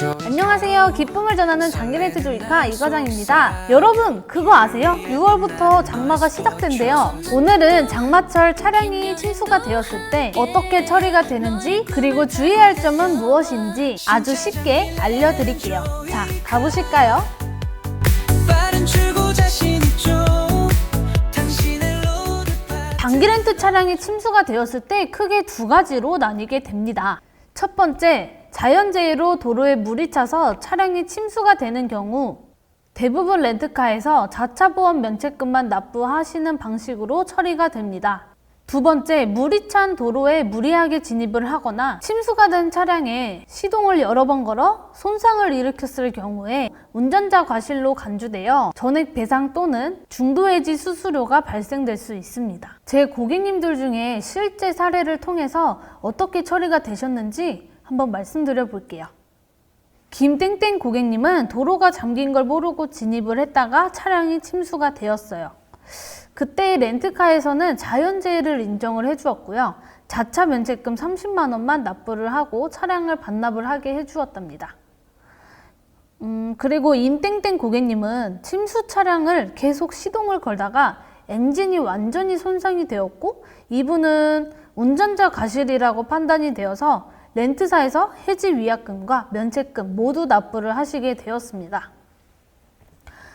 안녕하세요. 기쁨을 전하는 장기렌트 조이카 이과장입니다. 여러분, 그거 아세요? 6월부터 장마가 시작된대요. 오늘은 장마철 차량이 침수가 되었을 때 어떻게 처리가 되는지 그리고 주의할 점은 무엇인지 아주 쉽게 알려드릴게요. 자, 가보실까요? 장기 렌트 차량이 침수가 되었을 때 크게 두 가지로 나뉘게 됩니다. 첫 번째, 자연재해로 도로에 물이 차서 차량이 침수가 되는 경우 대부분 렌트카에서 자차 보험 면책금만 납부하시는 방식으로 처리가 됩니다. 두 번째, 물이 찬 도로에 무리하게 진입을 하거나 침수가 된 차량에 시동을 여러 번 걸어 손상을 일으켰을 경우에 운전자 과실로 간주되어 전액 배상 또는 중도해지 수수료가 발생될 수 있습니다. 제 고객님들 중에 실제 사례를 통해서 어떻게 처리가 되셨는지 한번 말씀드려 볼게요. 김땡땡 고객님은 도로가 잠긴 걸 모르고 진입을 했다가 차량이 침수가 되었어요. 그때 렌트카에서는 자연재해를 인정을 해주었고요. 자차 면책금 30만 원만 납부를 하고 차량을 반납을 하게 해주었답니다. 음, 그리고 임땡땡 고객님은 침수 차량을 계속 시동을 걸다가 엔진이 완전히 손상이 되었고 이분은 운전자 과실이라고 판단이 되어서 렌트사에서 해지 위약금과 면책금 모두 납부를 하시게 되었습니다.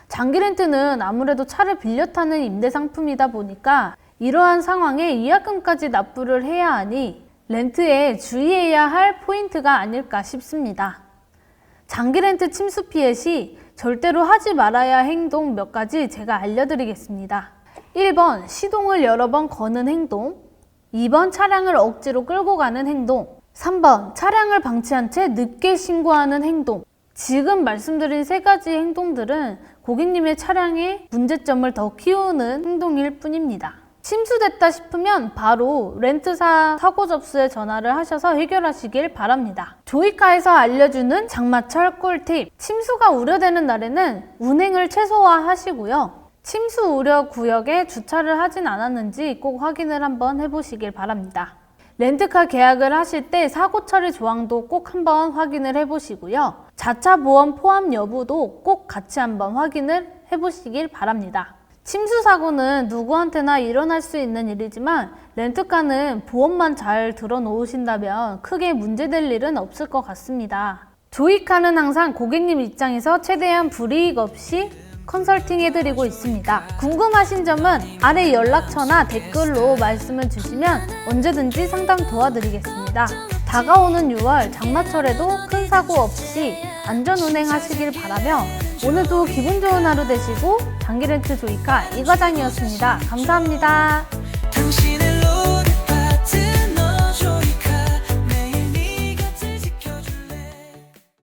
장기 렌트는 아무래도 차를 빌려 타는 임대 상품이다 보니까 이러한 상황에 위약금까지 납부를 해야 하니 렌트에 주의해야 할 포인트가 아닐까 싶습니다. 장기 렌트 침수 피해 시 절대로 하지 말아야 할 행동 몇 가지 제가 알려드리겠습니다. 1번 시동을 여러 번 거는 행동 2번 차량을 억지로 끌고 가는 행동 3번 차량을 방치한 채 늦게 신고하는 행동 지금 말씀드린 세 가지 행동들은 고객님의 차량의 문제점을 더 키우는 행동일 뿐입니다. 침수됐다 싶으면 바로 렌트사 사고 접수에 전화를 하셔서 해결하시길 바랍니다. 조이카에서 알려주는 장마철 꿀팁. 침수가 우려되는 날에는 운행을 최소화하시고요. 침수 우려 구역에 주차를 하진 않았는지 꼭 확인을 한번 해보시길 바랍니다. 렌트카 계약을 하실 때 사고 처리 조항도 꼭 한번 확인을 해보시고요. 자차 보험 포함 여부도 꼭 같이 한번 확인을 해보시길 바랍니다. 침수 사고는 누구한테나 일어날 수 있는 일이지만 렌트카는 보험만 잘 들어 놓으신다면 크게 문제될 일은 없을 것 같습니다. 조이카는 항상 고객님 입장에서 최대한 불이익 없이 컨설팅 해드리고 있습니다. 궁금하신 점은 아래 연락처나 댓글로 말씀을 주시면 언제든지 상담 도와드리겠습니다. 다가오는 6월 장마철에도 큰 사고 없이 안전 운행하시길 바라며 오늘도 기분 좋은 하루 되시고 장기렌트 조이카 이과장이었습니다. 감사합니다.